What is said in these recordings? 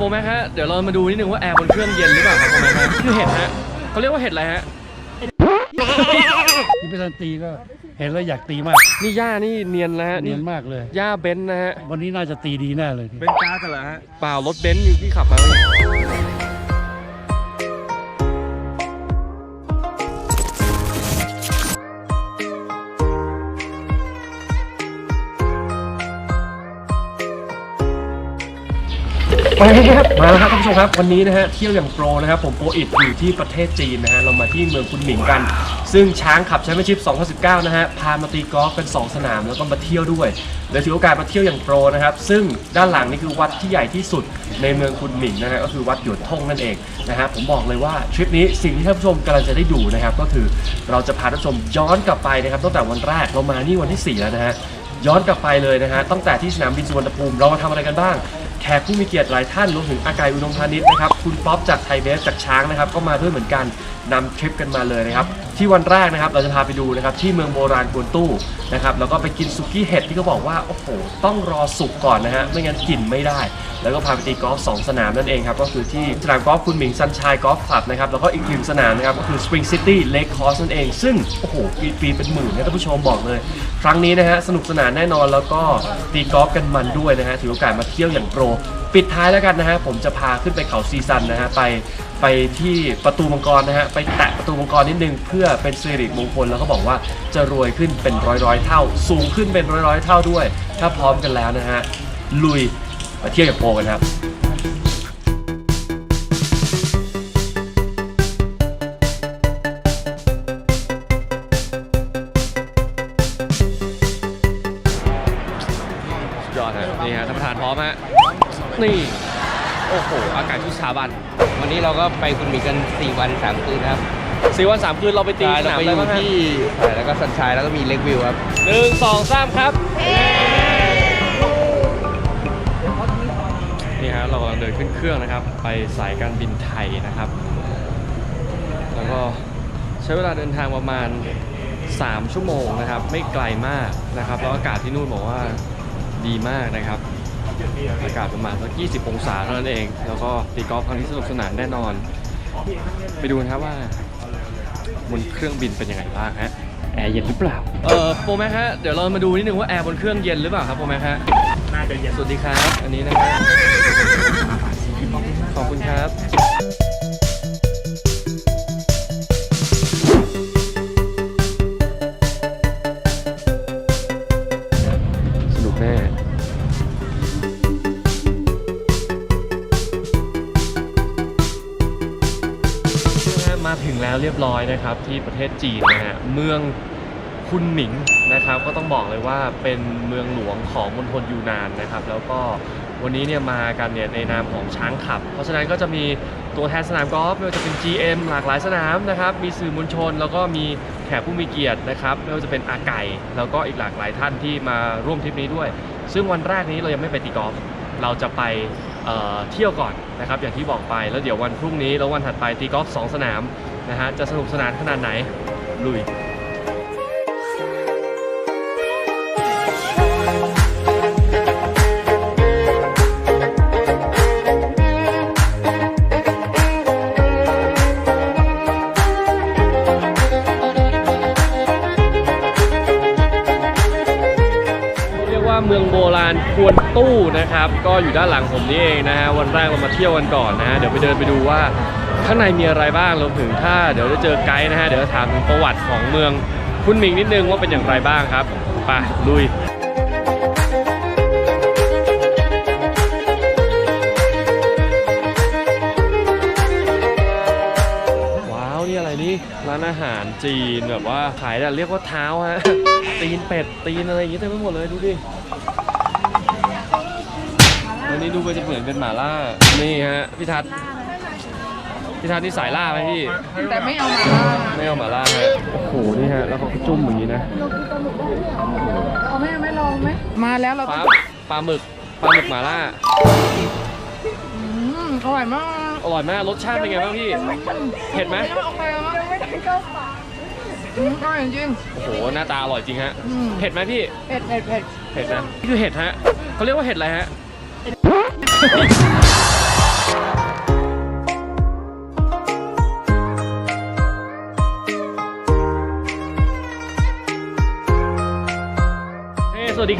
โปรแม็กฮะ เดี๋ยวเรามาดูนิดนึงว่าแอร์บนเครื่องเย็นหรือเปล่าครับโปรแม็กฮะคือเห็ดฮะเขาเรียกว่าเห็ดอะไรฮะที่เป็นตีก็เห็นแล้วอยากตีมากนี่หญ้านี่เนียนนะฮะเนียนมากเลยหญ้าเบนซ์นะฮะ วันนี้น่าจะตีดีแน่เลย เป็นก๊าซเหรอฮะ เปล่ารถเบนซ์ที่ขับมา มาแล้วครับมาแล้วครับท่านผู้ชมครับ วันนี้นะฮะเที่ยวอย่างโปรนะครับผมโปรอิดอยู่ที่ประเทศจีนนะฮะเรามาที่เมืองคุนหมิงกัน ซึ่งช้างขับแชมเปี้ยนชิพ 2019 นะฮะพามาตีกอล์ฟเป็น 2 สนามแล้วก็มาเที่ยวด้วยเลยถือโอกาสมาเที่ยวอย่างโปรนะครับซึ่งด้านหลังนี่คือวัดที่ใหญ่ที่สุดในเมืองคุนหมิงนะฮะก็คือวัดหยวนท่งนั่นเองนะฮะผมบอกเลยว่าทริปนี้สิ่งที่ท่านผู้ชมกำลังจะได้ดูนะครับก็คือเราจะพาท่านผู้ชมย้อนกลับไปนะครับตั้งแต่วันแรกเรามานี่วันที่ 4 แล้วนะฮะย้อนกลับไปเลยนะฮะตั้งแต่ที่สนามบินสุวรรณภูมิเรามาทำอะไรกันบ้าง แขกผู้มีเกียรติหลายท่านรวมถึงอากายอุดมพานิชนะครับ คุณป๊อปจากไทยเบสจากช้างนะครับ ก็มาด้วยเหมือนกันนำทริปกันมาเลยนะครับที่วันแรกนะครับเราจะพาไปดูนะครับที่เมืองโบราณกวนตู้นะครับแล้วก็ไปกินซุกี้เห็ดที่เขาบอกว่าโอ้โหต้องรอสุกก่อนนะฮะไม่งั้นกินไม่ได้ แล้วก็พาไปตีกอล์ฟสองสนามนั่นเองครับก็คือที่สนามกอล์ฟคุณหมิงซันชัยกอล์ฟคลับนะครับแล้วก็อีกหนึ่งสนามนะครับก็คือ Spring City Lake Course นั่นเองซึ่งโอ้โหปีปีเป็นหมื่นนะท่านผู้ชมบอกเลย ครั้งนี้นะฮะสนุกสนานแน่นอนแล้วก็ตีกอล์ฟกันมันด้วยนะฮะถือโอกาสมาเที่ยวอย่างโปรปิดท้ายแล้วกันนะฮะผมจะพาขึ้นไปเขาซีซันนะฮะไป ไปที่ประตูมังกรนะฮะไปแตะประตูมังกรนิดนึงเพื่อเป็นสิริมงคลแล้วก็บอกว่าจะรวยขึ้นเป็นร้อยร้อยเท่า สูงขึ้นเป็นร้อยร้อยเท่าด้วย ถ้าพร้อมกันแล้วนะฮะลุยมาเที่ยวกับโปกันครับยอดฮะนี่ฮะท่านประธานพร้อมฮะนี่ โอ้โห อากาศที่ชาบัน วันนี้เราก็ไปคุณหมีกัน 4 วัน 3 คืนครับสี่วันสามคืนเราไปตีใช่สเรานามไปอะไรอยู่บ้างฮะที่ใช่แล้วก็สันชายแล้วก็มีเล็กวิวครับหนึ่งสองสามครับนี่ฮะเรากำลังเดินขึ้นเครื่องนะครับ ไปสายการบินไทยนะครับ แล้วก็ใช้เวลาเดินทางประมาณ 3 ชั่วโมงนะครับ ไม่ไกลมากนะครับ แล้วอากาศที่นู่นบอกว่าดีมากนะครับ อากาศประมาณสัก20 องศาเท่านั้นเอง แล้วก็ตีกอล์ฟครั้งนี้สนุกสนานแน่นอน ไปดูกันครับว่าบนเครื่องบินเป็นยังไงบ้างฮะ แอร์เย็นหรือเปล่า เออโปรแม็กฮะ เดี๋ยวเรามาดูนิดนึงว่าแอร์บนเครื่องเย็นหรือเปล่าครับโปรแม็กฮะ น่าจะเย็น สวัสดีครับ อันนี้นะครับ นะครับที่ประเทศจีนนะฮะเมืองคุนหมิงนะครับ ก็ต้องบอกเลยว่าเป็นเมืองหลวงของมณฑลยูนานนะครับ แล้วก็วันนี้เนี่ยมากันเนี่ยในนามของช้างขับ เพราะฉะนั้นก็จะมีตัวแทนสนามกอล์ฟไม่ว่าจะเป็น GM หลากหลายสนามนะครับมีสื่อมวลชน แล้วก็มีแขกผู้มีเกียรตินะครับไม่ว่าจะเป็นอาไก่แล้วก็อีกหลากหลายท่านที่มาร่วมทริปนี้ด้วย ซึ่งวันแรกนี้เรายังไม่ไปตีกอล์ฟเราจะไปเเที่ยวก่อนนะครับอย่างที่บอกไปแล้วเดี๋ยววันพรุ่งนี้แล้ววันถัดไปตีกอล์ฟสองสนาม นะฮะจะสนุกสนานขนาดไหน ลุยเรียกว่าเมืองโบราณควนตู้นะครับ ก็อยู่ด้านหลังผมนี่เองนะฮะวันแรกเรามาเที่ยวกันก่อนนะฮะเดี๋ยวไปเดินไปดูว่า ข้างในมีอะไรบ้างรวมถึงถ้าเดี๋ยวจะเจอไกด์นะฮะเดี๋ยวถามถึงประวัติของเมืองคุณหมิงนิดนึงว่าเป็นอย่างไรบ้างครับไปลุยว้าวนี่อะไรนี่ร้านอาหารจีนแบบว่าขายแต่เรียกว่าเท้าฮะ ตีนเป็ดตีนอะไรอย่างเงี้ยเต็มไปหมดเลยดูดิอันนี้ดูไปจะเหมือนเป็นหมาล่า นี่ฮะพี่ทัศน์ พี่ทัศน์นี่สายล่าไหมพี่ แต่ไม่เอามาล่าไม่เอาหม่าล่าฮะโอ้โห นี่ฮะ แล้วเขาก็จุ่มอย่างนี้นะ เอาไม่ไม่ลองไหมมาแล้วเราปต้ลาองปลาหมึก ปลาหมึกหม่าล่า อืมอร่อยมากอร่อยมาก รสชาติเป็นไงบ้างพี่ เผ็ดไหมไม่โอเคมากไม่ได้เข้าปากอืมอร่อยจริงโอ้โห หน้าตาอร่อยจริงฮะอืมเผ็ดไหมพี่ เผ็ดเผ็ดเผ็ดเห็ดนะนี่คือเห็ดฮะเขาเรียกว่าเห็ดอะไรฮะ ครับ สวัสดี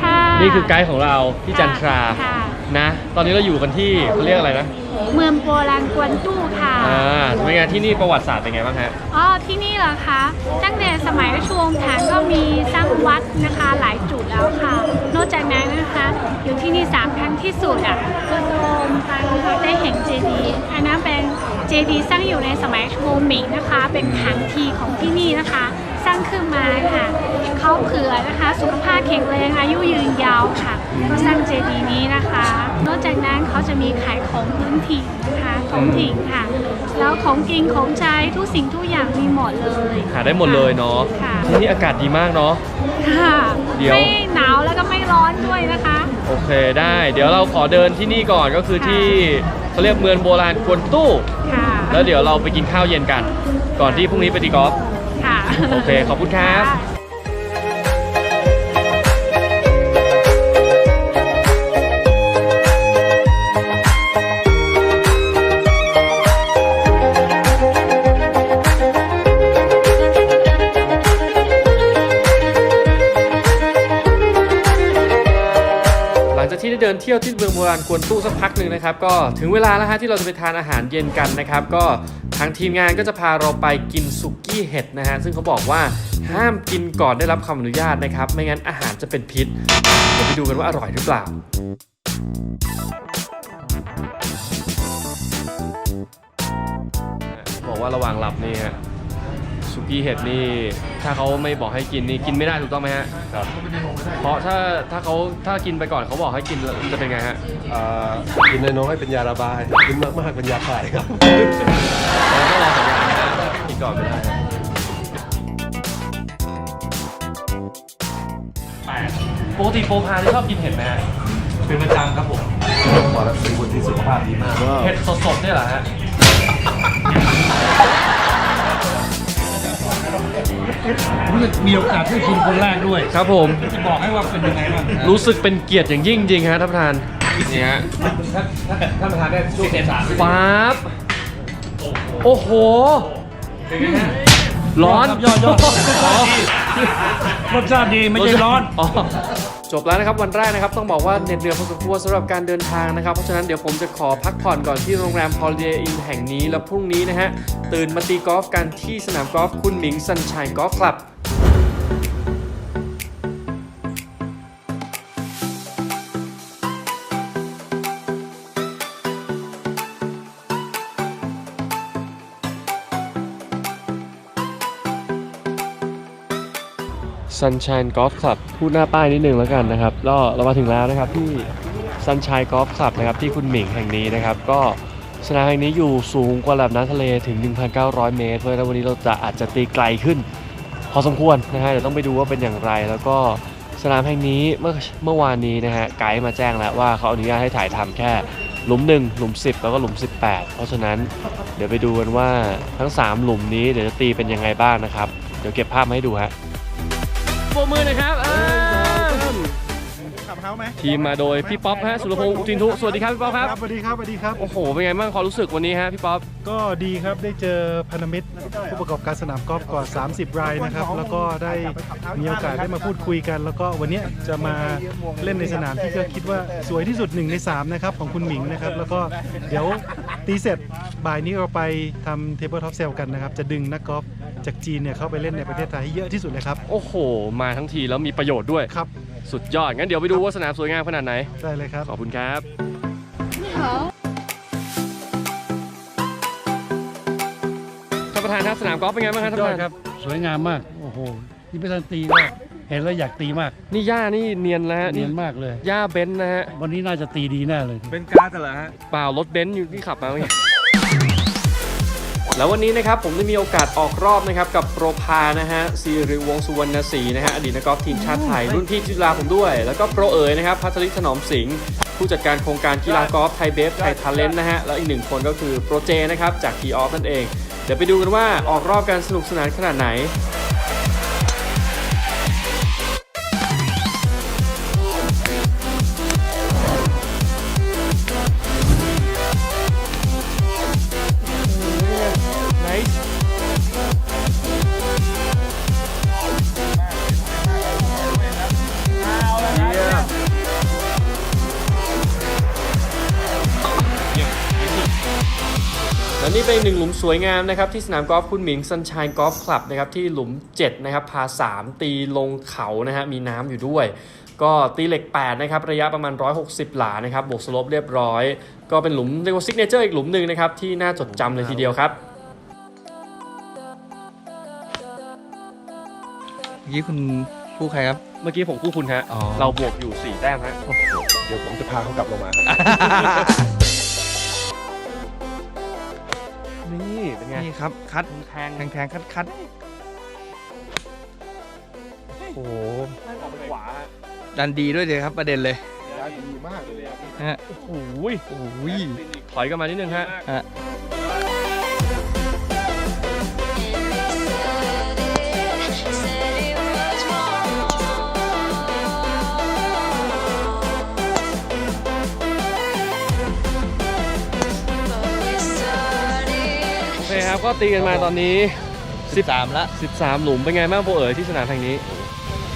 ค่ะ นี่คือไกด์ของเราพี่จันทราค่ะ นะ ตอนนี้เราอยู่กันที่เขาเรียกอะไรนะ เมืองโบราณกวนตู้ค่ะอ่าเป็นไงที่นี่ประวัติศาสตร์เป็นไงบ้างฮะ อ๋อที่นี่เหรอคะ ตั้งแต่สมัยราชวงศ์ถังก็มีสร้างวัดนะคะหลายจุดแล้วค่ะ นอกจากนั้นนะคะอยู่ที่นี่สามครั้งที่สุดอะก็โดมไปได้เห็นเจดีย์อันนั้นเป็นเจดีย์สร้างอยู่ในสมัยราชวงศ์หมิงนะคะ เป็นครั้งทีของที่นี่นะคะ สร้างขึ้นมาค่ะเขาเผื่อนะคะ สุขภาพแข็งแรงอายุยืนยาวค่ะ ก็สร้างเจดีย์นี้นะคะ นอกจากนั้นเขาจะมีขายของพื้นถิ่นนะคะท้องถิ่นค่ะ แล้วของกินของใช้ทุกสิ่งทุกอย่างมีหมดเลยหาได้หมดเลยเนาะค่ะที่นี่อากาศดีมากเนาะค่ะเดี๋ยวไม่หนาวแล้วก็ไม่ร้อนด้วยนะคะ โอเคได้ เดี๋ยวเราขอเดินที่นี่ก่อนก็คือที่เขาเรียกเมืองโบราณกวนตู้ค่ะแล้วเดี๋ยวเราไปกินข้าวเย็นกัน ก่อนที่พรุ่งนี้ไปตีกอล์ฟค่ะ โอเค ขอบคุณครับะหลังจากที่ได้เดินเที่ยวที่เมืองโบราณกวนตู้สักพักหนึ่งนะครับ ก็ถึงเวลาแล้วฮะที่เราจะไปทานอาหารเย็นกันนะครับ ก็ทางทีมงานก็จะพาเราไปกินสุกี้เห็ดนะฮะซึ่งเขาบอกว่าห้ามกินก่อนได้รับคำอนุญาตนะครับ ไม่งั้นอาหารจะเป็นพิษเดี๋ยวไปดูกันว่าอร่อยหรือเปล่าบอกว่าระหว่างหลับนี่ฮะ สุกี้เห็ดนี่ถ้าเขาไม่บอกให้กินนี่กินไม่ได้ถูกต้องไหมฮะครับเพราะถ้าถ้าเขาถ้ากินไปก่อนเขาบอกให้กินแล้วจะเป็นไงฮะอ่ากินน้อยๆเป็นยาระบายกินมากๆเป็นยาถ่ายครับเราต้องรอสัญญาณนะกินก่อนไม่ได้ฮะแปดปกติโปรพาที่ชอบกินเห็ดไหมฮะเป็นประจำครับผมบอกแล้วเป็นคนที่สุขภาพดีมากเห็ดสดๆเนี่ยเหรอฮะ รู้สึกมีโอกาสได้กินคนแรกด้วยครับผม จะบอกให้ว่าเป็นยังไงบ้างรู้สึกเป็นเกียรติอย่างยิ่งจริงฮะท่านประธานนี่ฮะท่านประธานได้ช่วยเอสารฟ้าบโอ้โห ร้อน ยอดยอดรสชาติดีไม่ใช่ร้อน อ๋อ จบแล้วนะครับวันแรกนะครับต้องบอกว่าเหน็ดเหนื่อยพอสมควรสำหรับการเดินทางนะครับ เพราะฉะนั้นเดี๋ยวผมจะขอพักผ่อนก่อนที่โรงแรม Holiday Inn แห่งนี้แล้วพรุ่งนี้นะฮะตื่นมาตีกอล์ฟกันที่สนามกอล์ฟคุณหมิงสันชัยกอล์ฟคลับ Sunshine Golf Club พูดหน้าป้ายนิดนึงแล้วกันนะครับก็เรามาถึงแล้วนะครับที่ Sunshine Golf Club นะครับที่คุณหมิงแห่งนี้นะครับ ก็สนามแห่งนี้อยู่สูงกว่าระดับน้ำทะเลถึง 1,900 เมตร เพราะฉะนั้นวันนี้เราจะอาจจะตีไกลขึ้น พอสมควรนะฮะเดี๋ยวต้องไปดูว่าเป็นอย่างไร แล้วก็สนามแห่งนี้เมื่อเมื่อวานนี้นะฮะไกด์มาแจ้งแล้วว่าเขาอนุญาตให้ถ่ายทำแค่หลุม1หลุม 10 แล้วก็หลุม 18 เพราะฉะนั้นเดี๋ยวไปดูกันว่าทั้ง 3 หลุมนี้เดี๋ยวจะตีเป็นยังไงบ้างนะครับ เดี๋ยวเก็บภาพมาให้ดูฮะ โบกมือหนะครับทีมมาโดยพี่ป๊อปฮะสุรพงศ์อุทินทุสวัสดีครับพี่ป๊อปครับสวัสดีครับสวัสดีครับ โอ้โห เป็นไงบ้างความรู้สึกวันนี้ฮะพี่ป๊อป ก็ดีครับได้เจอพันธมิตรผู้ประกอบการสนามกอล์ฟกว่า 30 รายนะครับ แล้วก็ได้มีโอกาสได้มาพูดคุยกัน แล้วก็วันนี้จะมาเล่นในสนามที่ก็คิดว่าสวยที่สุด1ใน3นะครับของคุณหมิงนะครับ แล้วก็เดี๋ยว ตีเสร็จบ่ายนี้เราไปทำเทเบิลท็อปเซลกันนะครับ จะดึงนักกอล์ฟจากจีนเนี่ยเข้าไปเล่นในประเทศไทยให้เยอะที่สุดเลยครับ โอ้โห มาทั้งทีแล้วมีประโยชน์ด้วย ครับ สุดยอด งั้นเดี๋ยวไปดูว่าสนามสวยงามขนาดไหน ได้เลยครับ ขอบคุณครับ ท่านประธานครับสนามกอล์ฟเป็นไงบ้างครับท่านยปอดระธานครับ สวยงามมาก โอ้โห นี่ไม่ทันตีก็ เห็นแล้วอยากตีมากนี่หญ้านี่เนียนแล้วฮะเนียนมากเลยหญ้าเบนซ์นะฮะวันนี้น่าจะตีดีแน่เลย เป็นการ์ดเหรอฮะ เปล่ารถเบนซ์อยู่ที่ขับมาเมื่อกี้ แล้ววันนี้นะครับผมได้มีโอกาสออกรอบนะครับกับโปรพานะฮะซีริวงศ์สุวรรณศรีนะฮะอดีตนักกอล์ฟทีมชาติไทยรุ่นพี่จุฬาผมด้วย แล้วก็โปรเอ๋ยนะครับพัชริศถนอมสิงห์ผู้จัดการโครงการกีฬากอล์ฟไทยเบฟไทยทาเลนต์นะฮะแล้วอีกหนึ่งคนก็คือโปรเจนะครับจากทีออฟนั่นเอง เดี๋ยวไปดูกันว่าออกรอบกันสนุกสนานขนาดไหน นี่เป็นอีกหนึ่งหลุมสวยงามนะครับที่สนามกอล์ฟคุณหมิงซันชัยกอล์ฟคลับนะครับที่หลุม 7 นะครับพา 3 ตีลงเขานะฮะมีน้ำอยู่ด้วย ก็ตีเหล็ก 8 นะครับ ระยะประมาณ 160 หลานะครับบวกสโลปเรียบร้อย ก็เป็นหลุมเรียกว่าซิกเนเจอร์อีกหลุมหนึ่งนะครับ ที่น่าจดจำเลยทีเดียวครับเมื่อกี้คุณผู้ใครครับ เมื่อกี้ผมคู่คุณฮะ อ๋อ เราบวกอยู่ 4 แต้มฮะ เดี๋ยวผมจะพาเขากลับลงมานี่ เป็นไงนี่ครับ คัดแทงแทงแทงคัดคัดโอ้โหออกไปขวาดันดีด้วยเลยครับประเด็นเลยดีมากเลยฮะโอ้โหโอ้ยถอยกันมานิดนึงฮะ ตีกันมาตอนนี้สิบสามละ13 หลุมเป็นไงบ้างโปรเอ๋ยที่สนามแห่งนี้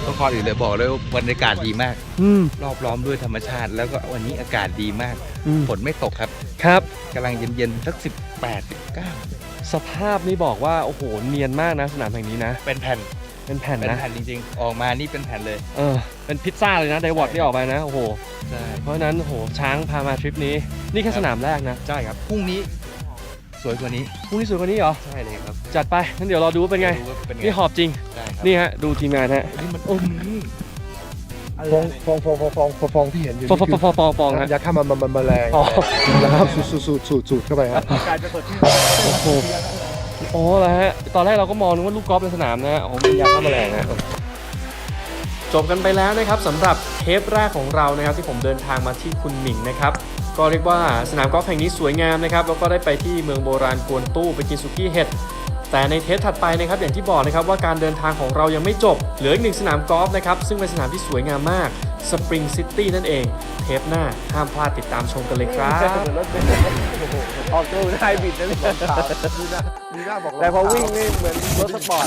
ต้องก่อนอื่นเลยบอกเลยว่าบรรยากาศดีมากอืมรอบล้อมด้วยธรรมชาติ แล้วก็วันนี้อากาศดีมากอืมฝนไม่ตกครับครับกำลังเย็นๆสักสิบแปดสิบเก้าสภาพนี่บอกว่าโอ้โหเนียนมากนะสนามแห่งนี้นะ เป็นแผ่นเป็นแผ่นเป็นนะแผ่นจริงๆ ออกมานี่เป็นแผ่นเลย เออ เป็นพิซซ่าเลยนะไดวอร์ดที่ออกไปนะโอ้โหใช่เพราะฉะนั้นโอ้โหช้างพามาทริปนี้ นี่แค่สนามแรกนะ ใช่ครับพรุ่งนี้ สวยกว่านี้พรุ่งนี้สวยกว่านี้เหรอ ใช่เลยครับจัดไปงั้นเดี๋ยวรอดูว่าเป็นไงดูว่าเป็นไงนี่หอบจริงใช่ครับนี่ฮะ ดูทีมงานฮะอันนี้มันอุ้มฟองฟองฟองฟองฟองฟองฟองที่เห็นอยู่ฟองฟองฟองฟองฟองฟองฮะ ยาฆ่ามันมันมันแมลงอ๋อแล้วครับสูดสูดสูดสูดสูดเข้าไปครับโอ้โหโอ้แล้วฮะ ตอนแรกเราก็มองนึกว่าลูกกอล์ฟในสนามนะฮะอ๋อเป็นยาฆ่าแมลงฮะ จบกันไปแล้วนะครับสำหรับเทปแรกของเรานะครับที่ผมเดินทางมาที่คุณหมิงนะครับ ก็เรียกว่าสนามกอล์ฟแห่งนี้สวยงามนะครับแล้วก็ได้ไปที่เมืองโบราณกวนตู้ไปกินสุกี้เห็ดแต่ในเทปถัดไปนะครับอย่างที่บอกนะครับว่าการเดินทางของเรายังไม่จบ เหลืออีกหนึ่งสนามกอล์ฟนะครับซึ่งเป็นสนามที่สวยงามมาก Spring City นั่นเอง เทปหน้าห้ามพลาดติดตามชมกันเลยครับออกตัวได้บิดนะเนี่ยดีนะดีนะบอกแต่พอวิ่งนี่เหมือนรถสปอร์ต